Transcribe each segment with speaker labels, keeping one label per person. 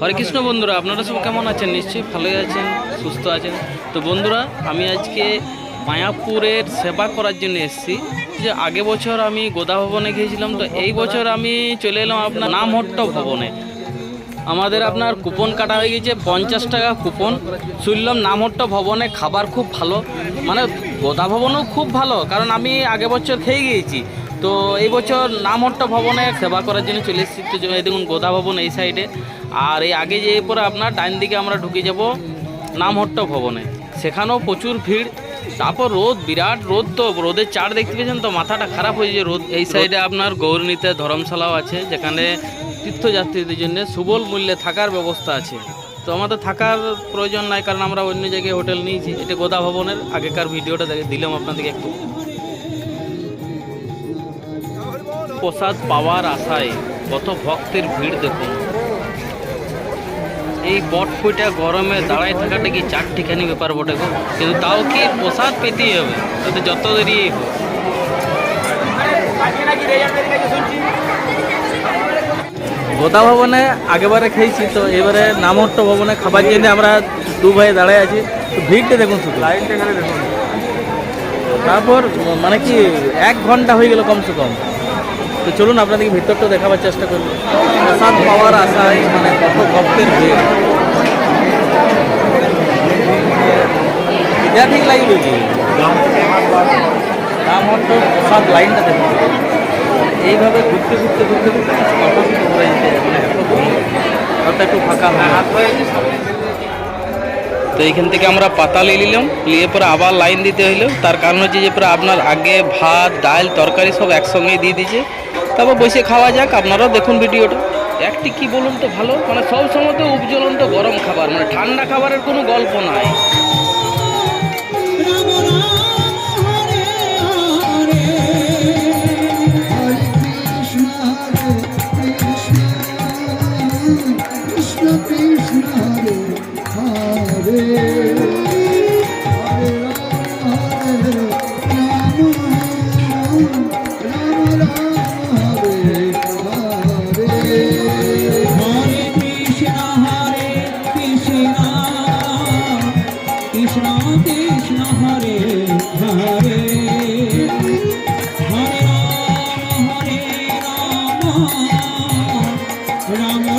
Speaker 1: হরে কৃষ্ণ বন্ধুরা, আপনারা সব কেমন আছেন? নিশ্চয়ই ভালোই আছেন, সুস্থ আছেন। তো বন্ধুরা, আমি আজকে মায়াপুরের সেবা করার জন্য এসেছি। যে আগে বছর আমি গোদা ভবনে গিয়েছিলাম, তো এই বছর আমি চলে এলাম আপনার নামহট্ট ভবনে। আমাদের আপনার কুপন কাটা হয়ে গেছে, পঞ্চাশ টাকা কুপন। শুনলাম নামহট্ট ভবনে খাবার খুব ভালো। মানে গোদা ভবনও খুব ভালো, কারণ আমি আগে বছর খেয়ে গিয়েছি। তো এই বছর নামহট্ট ভবনে সেবা করার জন্য চলে এসেছি। তো এই দেখুন, গোদা ভবন এই সাইডে আর এই আগে যে পরে আপনার ডাইন দিকে আমরা ঢুকে যাব নামহট্ট ভবনে। সেখানেও প্রচুর ভিড়। তারপর রোদ বিরাট রোদ তো রোদের চার দেখতে পেয়েছেন তো মাথাটা খারাপ হয়ে যায় রোদ। এই সাইডে আপনার গৌরনীতে ধর্মশালাও আছে যেখানে তীর্থযাত্রীদের জন্য সুবল মূল্যে থাকার ব্যবস্থা আছে। তো আমাদের থাকার প্রয়োজন নাই কারণ আমরা অন্য জায়গায় হোটেল নিয়েছি এটা গোদা ভবনের। আগেকার ভিডিওটা দেখে দিলাম আপনাদেরকে একটু। প্রসাদ পাওয়ার আশায় কত ভক্তের ভিড় দেখুন। এই বটফুইটা গরমে দাঁড়ায় থাকাটা কি চারটিখানি ব্যাপার বটে গো? কিন্তু তাও কি প্রসাদ পেতেই হবে? তাতে যত দেরি হোক গোদা ভবনে আগেবারে খেয়েছি তো এবারে নামহট্ট ভবনে খাবার জন্য আমরা দু ভাই দাঁড়ায় আছি। তো ভিড়টা দেখুন শুধু। লাইনটা এখানে দেখুন। তারপর মানে কি এক ঘণ্টা হয়ে গেল কমসে কম। তো চলুন আপনাদেরকে ভিতরটা দেখাবার চেষ্টা করব প্রসাদ পাওয়ার আশায় মানে কত ভক্তের ভিড়। এটা ঠিক লাগবে কি? নামহট্ট প্রসাদ লাইনটা দেখুন। এইভাবে ঘুরতে ঘুরতে ঘুরতে ঘুরতে মাথা শুধু ঘুরে যেতে মানে এত রাস্তা একটু ফাঁকা হয়। তো এইখান থেকে আমরা পাতা নিয়ে নিলাম, নিয়ে পরে আবার লাইন দিতে হইল। তার কারণ হচ্ছে যে পরে আপনার আগে ভাত, ডাল, তরকারি সব একসঙ্গেই দিয়ে দিয়েছে। তারপর বসে খাওয়া যাক, আপনারাও দেখুন ভিডিওটা। একটি কি বলুন তো ভালো? মানে সব সময় তো উপজ্বলন্ত গরম খাবার মানে ঠান্ডা খাবারের কোনো গল্প নাই।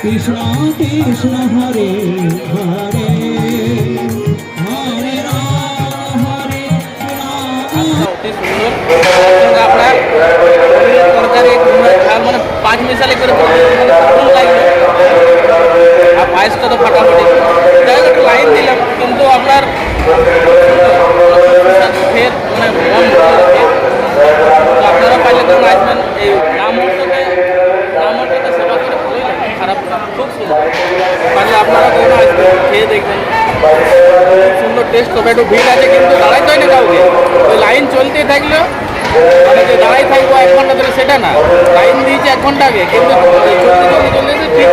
Speaker 2: কৃষ্ণ কৃষ্ণ হরে হরে। হরে হরে
Speaker 1: আপনার তরকারি মানে পাঁচ মিশালি করে দারুণ আর পায়েসটা তো ফাটাফাটি যাই হোক লাইন দিলাম কিন্তু আপনার ফের মানে মন ভরে গেছে। তো আপনারা পাইলে তখন আসবেন এই রামহট্টকে রামহট্টকে সেবা করে ভালোই লাগে খারাপ না খুব সুন্দর পারলে আপনারা তখন আসবেন খেয়ে দেখবেন। সুন্দর টেস্ট তবে একটু ভিড় আছে কিন্তু দাঁড়াইতে হয় না কাউকে। ওই লাইন চলতেই থাকলেও মানে যে দাঁড়াই থাকব এক ঘণ্টা ধরে সেটা না। লাইন দিয়েছে এক ঘণ্টা আগে, কিন্তু চলতে চলতে চলতে ঠিক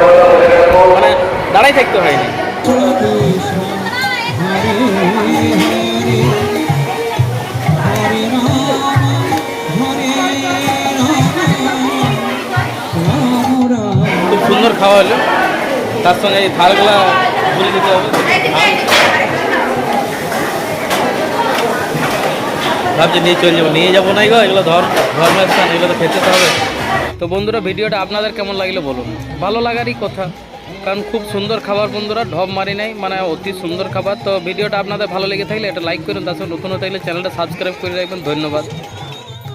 Speaker 1: মানে দাঁড়াই থাকতে হয়নি। খুব সুন্দর খাওয়া হলো। তার সঙ্গে এই থালগুলা হবে। ভাবছি নিয়ে চলে যাব। নিয়ে যাব নাই গো, এগুলো ধর, ধর্মের স্থান, এগুলো তো খেতে হবে। তো বন্ধুরা, ভিডিওটা আপনাদের কেমন লাগল বলুন। ভালো লাগারই কথা, কারণ খুব সুন্দর খাবার বন্ধুরা, ঢপ মারি নাই মানে অতি সুন্দর খাবার। তো ভিডিওটা আপনাদের ভালো লেগে থাকলে এটা লাইক করুন, তার সঙ্গে নতুন থাকলে চ্যানেলটা সাবস্ক্রাইব করে রাখবেন। ধন্যবাদ।